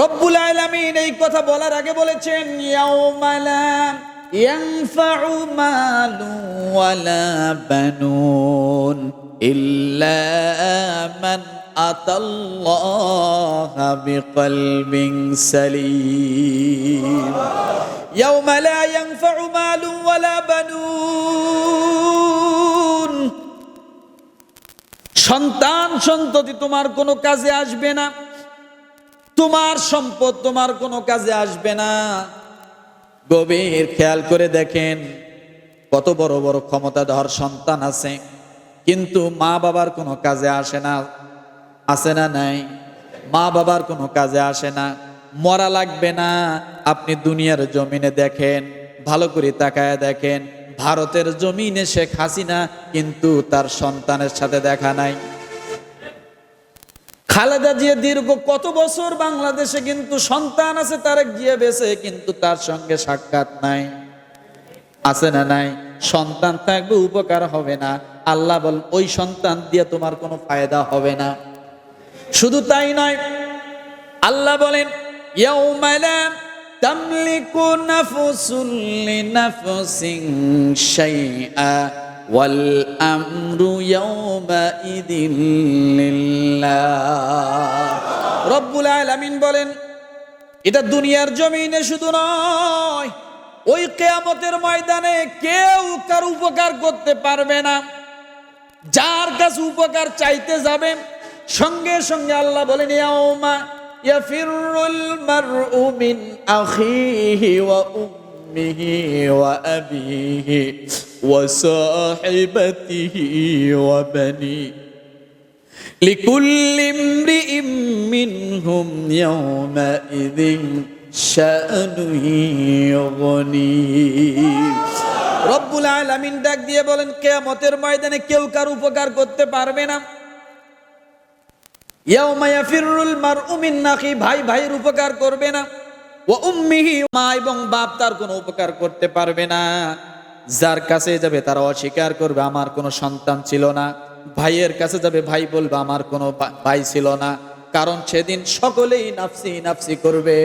রব্বুল আলামিন এই কথা বলার আগে বলেছেন ইয়াউমালা ইয়ানফাউ মালু ওয়ালা বানুন ইল্লা মান আতাল্লাহা বিকলবিন সালিম। ইয়াউমা লা ইয়ানফাউ মালু সন্তান সন্ততি তোমার কোনো কাজে আসবে না। তোমার সম্পদ তোমার কোনো কাজে আসবে না। গভীর খেয়াল করে দেখেন, কত বড় বড় ক্ষমতাধর সন্তান আছে, কিন্তু মা বাবার কোনো কাজে আসে না। আসে না নাই? মা বাবার কোনো কাজে আসে না। মরা লাগবে না। আপনি দুনিয়ার জমিনে দেখেন, ভালো করে তাকায় দেখেন, ভারতের জমিনে শেখ হাসিনা কিন্তু তার সন্তানের সাথে দেখা নাই। খালেদা জিয়া দীর্ঘ কত বছর বাংলাদেশে কিন্তু সন্তান আছে তার গিয়ে বেছে কিন্তু তার সঙ্গে সাক্ষাৎ নাই। আছে না নাই? সন্তান থাকবে, উপকার হবে না। আল্লাহ বল, ওই সন্তান দিয়ে তোমার কোনো ফায়দা হবে না। শুধু তাই নয়, আল্লাহ বলেন তামলিকু নাফসুন লিনাফসিন শাইআ। আমরু ইয়াউমা ইদিন লিল্লাহ রব্বুল বলেন, এটা দুনিয়ার জমিনে শুধু নয়, ওই কেয়ামতের ময়দানে কেউ কার উপকার করতে পারবে না। যার কাছে উপকার চাইতে যাবে, সঙ্গে সঙ্গে আল্লাহ বলেন, ইয়াউমা ইয়াফিরুল মারউ মিন আখিহি ওয়া উম্মিহি ওয়া আবিহি ওয়া সাহিবাতিহি ওয়া বানি لكل امرئ منهم يومئذ شأن يغنيه রব্বুল আলামিন ডাক দিয়ে বলেন কেয়ামতের ময়দানে কেউ কার উপকার করতে পারবে না ইয়াউমা ইয়াফিরুল মারউ মিন নাখি ভাই ভাইয়ের উপকার করবে না ও মা এবং বাপ তার কোনো উপকার করতে পারবে না। যার কাছে যাবে তারা অস্বীকার করবে, আমার কোনো সন্তান ছিল না। ভাইয়ের কাছে যাবে, ভাই বলবে, আমার কোনো ভাই ছিল না। কারণ সেদিন সকলেই নাফসি নাফসি করবে,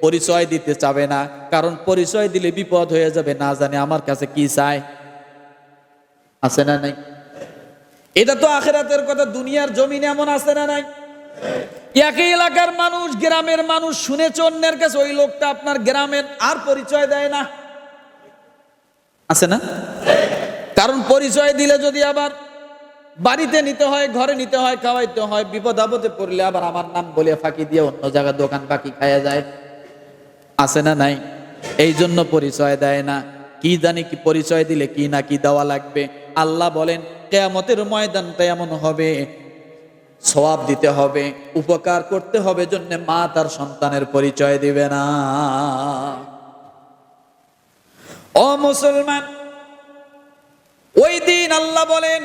পরিচয় দিতে চাবে না। কারণ পরিচয় দিলে বিপদ হয়ে যাবে, না জানে আমার কাছে কি চায়। আছে না নাই? এটা তো আখেরাতের কথা, দুনিয়ার জমিনে এমন আছে না নাই? একই এলাকার মানুষ, গ্রামের মানুষ শুনেছে অন্যের কাছে, ওই লোকটা আপনার গ্রামের আর পরিচয় দেয় না। আছে না? কারণ পরিচয় দিলে যদি আবার বাড়িতে নিতে হয়, ঘরে নিতে হয়, খাওয়াইতে হয়, বিপদ আপদে পড়লে আবার আমার নাম বলে ফাঁকি দিয়ে অন্য জায়গায় দোকান বাকি খাইয়া যায়। আছে না নাই? এই জন্য পরিচয় দেয় না। কি জানি কি পরিচয় দিলে কি না কি দেওয়া লাগবে। আল্লাহ বলেন, কেয়ামতের ময়দানটা এমন হবে সওয়াব দিতে হবে, উপকার করতে হবে, জন্য মা তার সন্তানের পরিচয় দিবে না। ও মুসলমান, ওই দিন আল্লাহ বলেন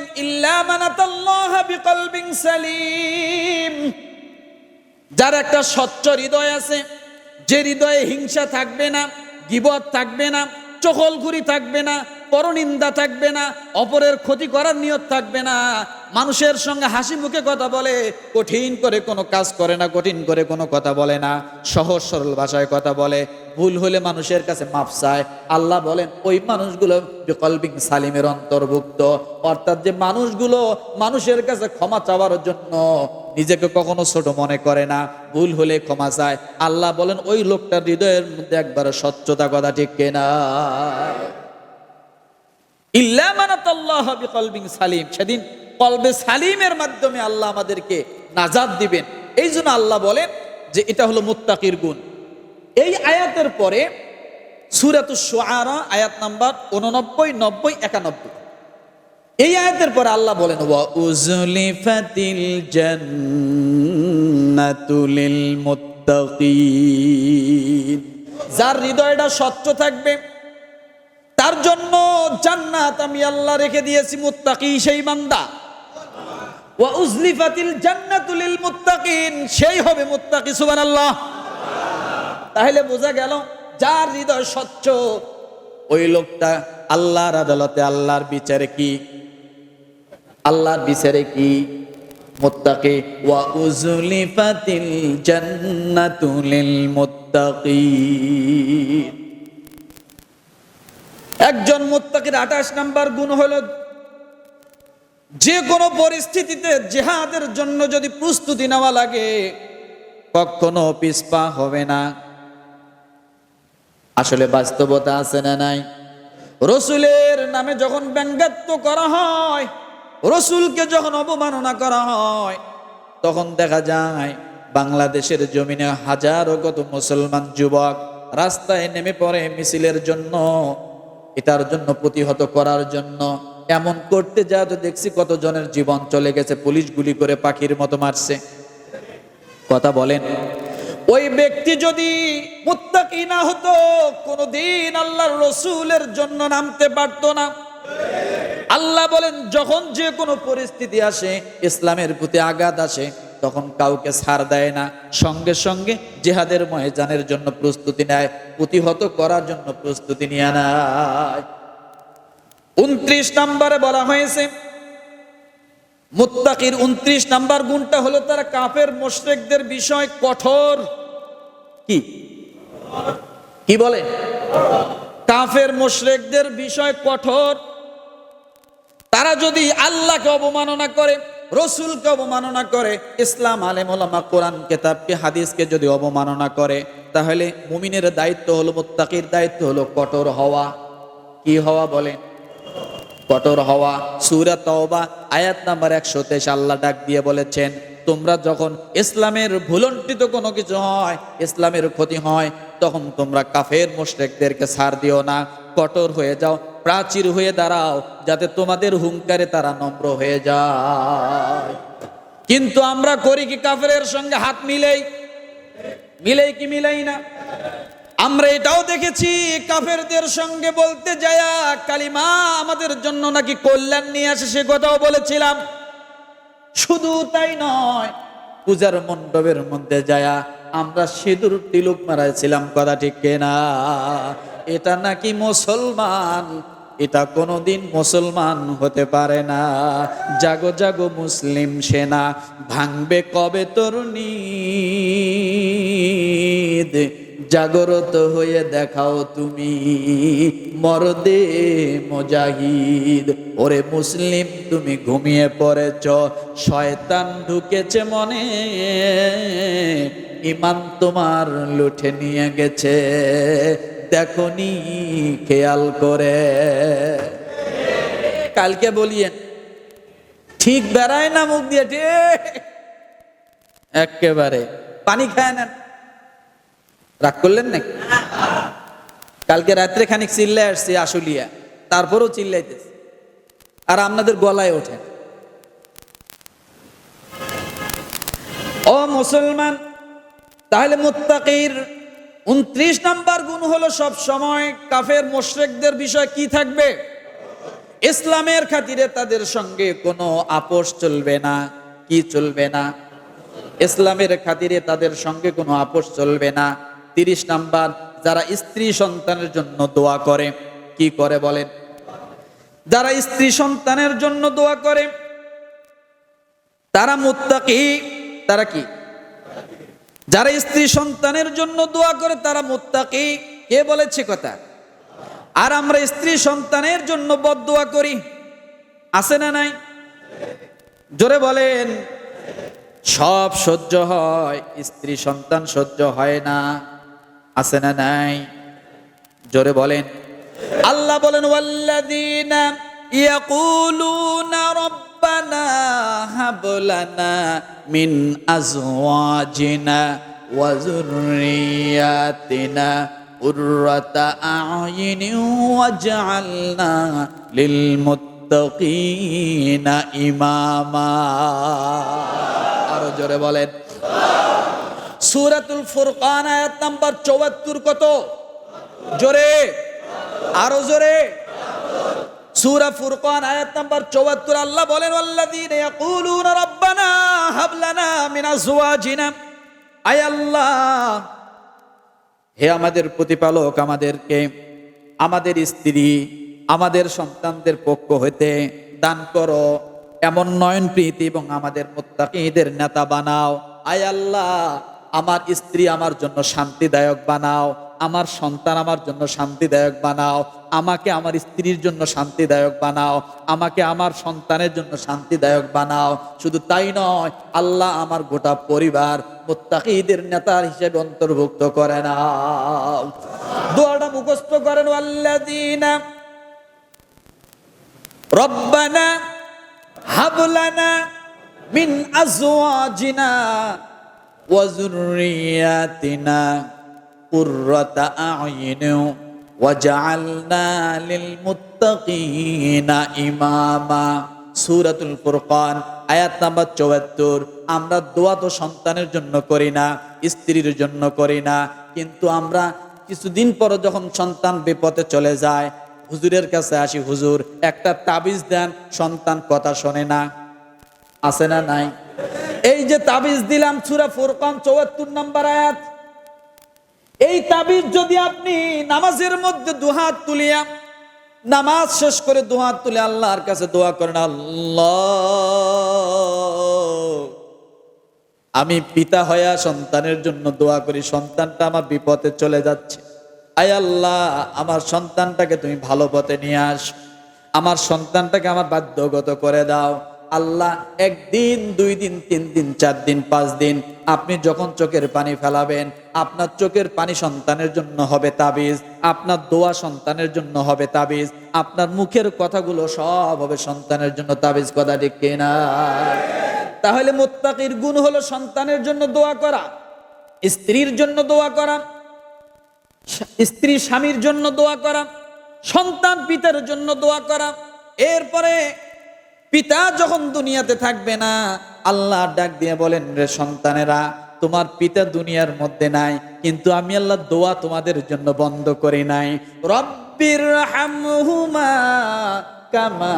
সালিম। যার একটা স্বচ্ছ হৃদয় আছে, যে হৃদয়ে হিংসা থাকবে না, গিবত থাকবে না চকলগুরি থাকবে না, পরনিন্দা থাকবে না, অপরের ক্ষতি করার নিয়ত থাকবে না। মানুষের সঙ্গে হাসি মুখে কথা বলে, কঠিন করে কোনো কাজ করে না, কঠিন করে কোনো কথা বলে না। সহজ সরল ভাষায় কথা বলে, ভুল হলে মানুষের কাছে মাপ চায়। আল্লাহ বলেন, ওই মানুষগুলো বিকল্পিক সালিমের অন্তর্ভুক্ত। অর্থাৎ যে মানুষগুলো মানুষের কাছে ক্ষমা চাওয়ার জন্য নিজেকে কখনো ছোট মনে করে না, ভুল হলে ক্ষমা চায়। আল্লাহ বলেন, ওই লোকটার হৃদয়ের মধ্যে একবার স্বচ্ছতা কথা ঠিক কেনা? সেদিন কলবে সালিমের মাধ্যমে আল্লাহ আমাদেরকে নাজাদ দিবেন। এই জন্য আল্লাহ বলেন যে, এটা হলো মুত্তাকির গুণ। এই আয়াতের পরে সুরাত আয়াত নাম্বার উননব্বই, নব্বই, একানব্বই। এই আয়াতের পরে আল্লাহ বলেন, ওয়া উজলিফাতিল জান্নাতু লিল মুত্তাকিন যার হৃদয়টা স্বচ্ছ থাকবে, তার জন্য জান্নাত আমি আল্লাহ রেখে দিয়েছি, মুত্তাকি সেই বান্দা। ওয়া উজলিফাতিল জান্নাতু লিল মুত্তাকিন সেই হবে মুত্তাকি, সুবহানাল্লাহ। তাহলে বোঝা গেল, যার হৃদয় স্বচ্ছ, ওই লোকটা আল্লাহর আদালতে আল্লাহর বিচারে কি আল্লাহর বিচারে কি? মুত্তাকি। ওয়া উজলিফাতিল জান্নাতু লিল মুত্তাকিন। একজন মুত্তাকির আঠাশ নাম্বার গুণ হলো যে কোনো পরিস্থিতিতে জেহাদের জন্য যদি প্রস্তুতি নেওয়া লাগে, কখনো পিসপা হবে না। আসলে বাস্তবতা আছে না নাই? রসুলের নামে যখন ব্যঙ্গাত্ম করা হয় রসুলকে যখন অবমাননা করা হয়, তখন দেখা যায় বাংলাদেশের জমিনে হাজারো কত মুসলমান যুবক রাস্তায় নেমে পড়ে মিছিলের জন্য, এটার জন্য প্রতিহত করার জন্য। এমন করতে যা তো দেখছি কতজনের জীবন চলে গেছে, পুলিশ গুলি করে পাখির মতো মারছে। কথা বলেন। ওই ব্যক্তি যদি না হতো, কোনদিন আল্লাহর রসুলের জন্য নামতে পারতো না। আল্লাহ বলেন, যখন যে কোনো পরিস্থিতি আসে, ইসলামের প্রতি আঘাত আসে, তখন কাউকে ছাড় দেয় না। সঙ্গে সঙ্গে জেহাদের ময়দানের জন্য প্রস্তুতি নেয়, প্রতিহত করার জন্য প্রস্তুতি নিয়ে নেয়। উনত্রিশ নম্বরে বলা হয়েছে, মুত্তাকির উনত্রিশ নাম্বার গুণটা হলো তারা কাফের মোশরেকদের বিষয় কঠোর। কি? কি বলে? কাফের মোশরেকদের বিষয় কঠোর। তারা যদি আল্লাহকে অবমাননা করে, রসুলকে অবমাননা করে, ইসলাম আলেম ওলামা কোরআন কেতাবকে, হাদিসকে যদি অবমাননা করে, তাহলে মুমিনের দায়িত্ব হলো, মুত্তাকির দায়িত্ব হলো কঠোর হওয়া। কি হওয়া বলেন? কঠোর হওয়া। সুরা তওবা, আয়াত নাম্বার একশো তেইশ, আল্লাহ ডাক দিয়ে বলেছেন, তোমরা যখন ইসলামের ভুলন্টিত কোনো কিছু হয়, ইসলামের ক্ষতি হয়, তখন তোমরা কাফের, মুশরিকদেরকে সার দিও না। কঠোর হয়ে যাও। প্রাচীর হয়ে দাঁড়াও, যাতে তোমাদের হুঙ্কারে তারা নম্র হয়ে যায়। কিন্তু আমরা করি কি কাফের সঙ্গে হাত মিলেই? মিলেই কি মিলেই না? আমরা এটাও দেখেছি, কাফেরদের সঙ্গে বলতে যায়া কালিমা আমাদের জন্য নাকি কল্যাণ নিয়ে আসে, সে কথাও বলেছিলাম। শুধু তাই নয়, পূজার মণ্ডপের মধ্যে যায়া আমরা সিঁদুর, তিলুক মারাইছিলাম, কথা ঠিক না এটা নাকি মুসলমান এটা কোনোদিন মুসলমান হতে পারে না। জাগো জাগো মুসলিম সেনা, ভাঙবে কবে তরুণী? জাগরত হয়ে দেখাও তুমি মরদে মজাহিদ। ওরে মুসলিম, তুমি ঘুমিয়ে পড়েছ, শয়তান ঢুকেছে মনে। ইমান তোমার লুঠে নিয়ে গেছে। দেখনি খেয়াল করে। কালকে বলিয়েন, ঠিক বেড়ায় না মুখ দিয়ে, ঠিক। একেবারে, পানি খায় নেন। রাগ করলেন নাকি? কালকে রাত্রে খানিক চিল্লাই আসছি আশুলিয়া, তারপরও চিল্লাইতেছে। আর আপনাদের গলায় ওঠে ও মুসলমান, তাহলে মুত্তাকির উনত্রিশ নাম্বার গুণ হলো সব সময় কাফের মোশরেকদের বিষয় কি থাকবে? ইসলামের খাতিরে তাদের সঙ্গে কোনো আপোষ চলবে না। কি চলবে না? ইসলামের খাতিরে তাদের সঙ্গে কোনো আপোষ চলবে না। তিরিশ নাম্বার, যারা স্ত্রী সন্তানের জন্য দোয়া করে, কি করে বলেন? যারা স্ত্রী সন্তানের জন্য দোয়া করে, তারা মুত্তাকি, তারা কি? যারা স্ত্রী সন্তানের জন্য দোয়া করে, তারা মুত্তাকি। কে বলেছে কথা? আর আমরা স্ত্রী সন্তানের জন্য বদদোয়া করি। আছে না নাই? জোরে বলেন। সব সহ্য হয়, স্ত্রী সন্তান সহ্য হয় না। আছে না নাই? জোরে বলেন। আল্লাহ বলেন, ওয়াল্লাযীনা ইয়াকুলুনা রব্বানা মিন আজওয়াজিনা ওয়া যুররিয়াতিনা কুররাতা আ'য়ুনি ওয়াজআলনা লিল মুত্তাকিনা ইমামা আরও জোরে বলেন। সুরাতুল ফুরকান আয়াত নাম্বার চৌয়াত্তর কত? জোরে। আরও জোরে। সূরা ফুরকান, আয়াত নাম্বার 74 আল্লাহ বলেন আল্লাযীনা ইয়াকুলুনা রাব্বানা হাব লানা আয় আল্লাহ, হে আমাদের প্রতিপালক, আমাদেরকে, আমাদের স্ত্রী, আমাদের সন্তানদের পক্ষ হইতে দান করো, এমন নয়ন প্রীতি এবং আমাদের মোত্তাকিদের নেতা বানাও। আয় আল্লাহ আমার স্ত্রী আমার জন্য শান্তিদায়ক বানাও, আমার সন্তান আমার জন্য শান্তিদায়ক বানাও, আমাকে আমার স্ত্রীর জন্য শান্তিদায়ক বানাও, আমাকে আমার সন্তানের জন্য শান্তিদায়ক বানাও। শুধু তাই নয়, আল্লাহ আমার গোটা পরিবার মোত্তাকিদের নেতার হিসেবে অন্তর্ভুক্ত করে দোয়াটা মুখস্থ করেন রব্বানা হাবলানা মিন আজওয়াজিনা কুররাতা আ'য়ুন ওয়াজআলনা লিল মুত্তাকিনা ইমামা সূরাতুল ফুরকান আয়াত নাম্বার 74 আমরা দোয়া তো সন্তানের জন্য করি না, স্ত্রীর জন্য করি না, কিন্তু আমরা কিছুদিন পর যখন সন্তান বিপথে চলে যায়, হুজুরের কাছে আসি, হুজুর, একটা তাবিজ দেন, সন্তান কথা শোনে না। আছে না নাই? যে তাবিজ দিলাম, সুরা ফুরকান চৌয়াত্তর নম্বর আয়াত। এই তাবিজ যদি আপনি নামাজের মধ্যে দুহাত তুলিয়া, নামাজ শেষ করে দুহাত তুলে আল্লাহর কাছে দোয়া করেন, আল্লাহ, আমি পিতা হইয়া সন্তানের জন্য দোয়া করি, সন্তানটা আমার বিপদে চলে যাচ্ছে। আয় আল্লাহ, আমার সন্তানটাকে তুমি ভালো পথে নিয়ে আস। আমার সন্তানটাকে আমার বাধ্যগত করে দাও। আল্লাহ একদিন, দুই দিন, তিন দিন, চার দিন, পাঁচ দিন আপনি যখন চোখের পানি ফেলাবেন, আপনার চোখের পানি সন্তানের জন্য হবে তাবিজ, আপনার দোয়া সন্তানের জন্য হবে তাবিজ, আপনার মুখের কথাগুলো সব হবে সন্তানের জন্য তাবিজ, কথা ঠিক কিনা? তাহলে মোত্তাকির গুণ হলো সন্তানের জন্য দোয়া করা, স্ত্রীর জন্য দোয়া করা, স্ত্রী স্বামীর জন্য দোয়া করা, সন্তান পিতার জন্য দোয়া করা, এরপরে পিতা যখন দুনিয়াতে থাকবে না, আল্লাহ ডাক দিয়ে বলেন, রে সন্তানেরা, তোমার পিতা দুনিয়ার মধ্যে নাই, কিন্তু আমি আল্লাহ দোয়া তোমাদের জন্য বন্ধ করি নাই। রব্বির কামা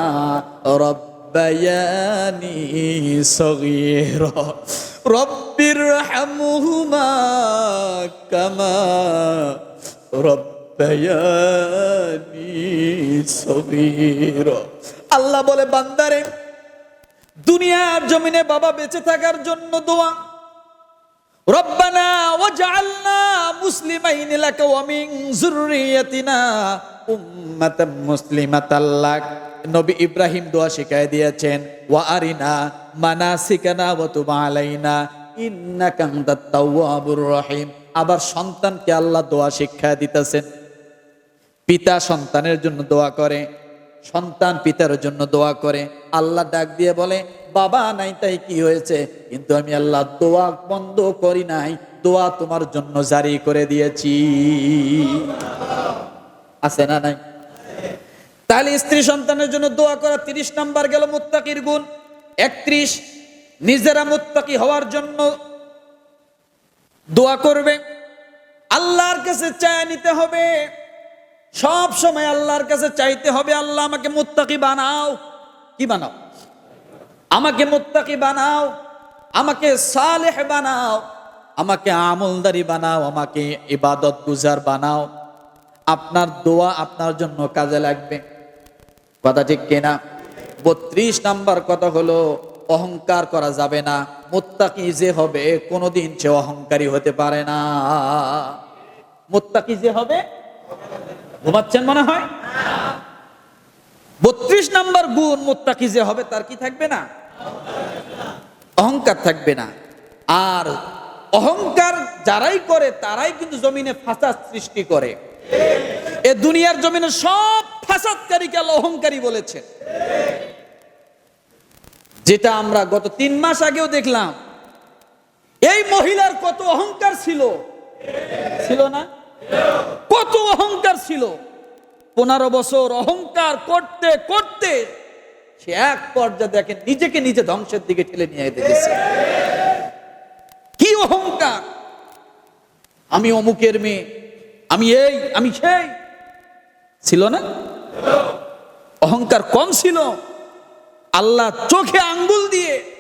রব্বির কামা আল্লাহ বলে, বান্দারে, দুনিয়ার জমিনে বাবা বেঁচে থাকার জন্য দোয়া। নবী ইব্রাহিম দোয়া দিয়েছেন মানাসিকানা আলাইনা আবার সন্তানকে আল্লাহ দোয়া শিক্ষা দিতেছেন। পিতা সন্তানের জন্য দোয়া করে। সন্তান পিতার জন্য দোয়া করে। আল্লাহ ডাক দিয়ে বলে, বাবা, নাই তাই কি হয়েছে? কিন্তু আমি আল্লাহ দোয়া বন্ধ করি নাই। দোয়া তোমার জন্য জারি করে দিয়েছি। আছে না নাই? তাহলে স্ত্রী সন্তানের জন্য দোয়া করা তিরিশ নাম্বার গেল মুত্তাকির গুণ। একত্রিশ, নিজেরা মুত্তাকি হওয়ার জন্য দোয়া করবে। আল্লাহর কাছে চায় নিতে হবে। সব সময় আল্লাহর কাছে চাইতে হবে, আল্লাহ আমাকে মুত্তাকি বানাও। কি বানাও? আমাকে মুত্তাকি বানাও, আমাকে সালেহ বানাও, আমাকে আমলদারি বানাও, আমাকে ইবাদত গুজার বানাও। আপনার দোয়া আপনার জন্য কাজে লাগবে। কথা ঠিক কিনা বত্রিশ নাম্বার কথা হলো, অহংকার করা যাবে না। মুত্তাকি যে হবে, কোনোদিন সে অহংকারী হতে পারে না। মুত্তাকি যে হবে ঘুমাচ্ছেন মনে হয়? বত্রিশ নাম্বার গুণ মুত্তাকি যে হবে, তার কি থাকবে না? অহংকার থাকবে না। আর অহংকার যারাই করে, তারাই কিন্তু জমিনে ফাসাদ সৃষ্টি করে। এ দুনিয়ার জমিনে সব ফাসাদকারীকে অহংকারী বলেছে যেটা আমরা গত তিন মাস আগেও দেখলাম। এই মহিলার কত অহংকার ছিল? ছিল না? কত অহংকার ছিল। পনেরো বছর অহংকার করতে করতে সে এক পর্যায়ে দেখেন নিজেকে নিজে ধ্বংসের দিকে ঠেলে নিয়ে দেখেছে কি অহংকার? আমি অমুকের মেয়ে, আমি এই, আমি সেই। ছিল না? অহংকার কম ছিল। আল্লাহ চোখে আঙ্গুল দিয়ে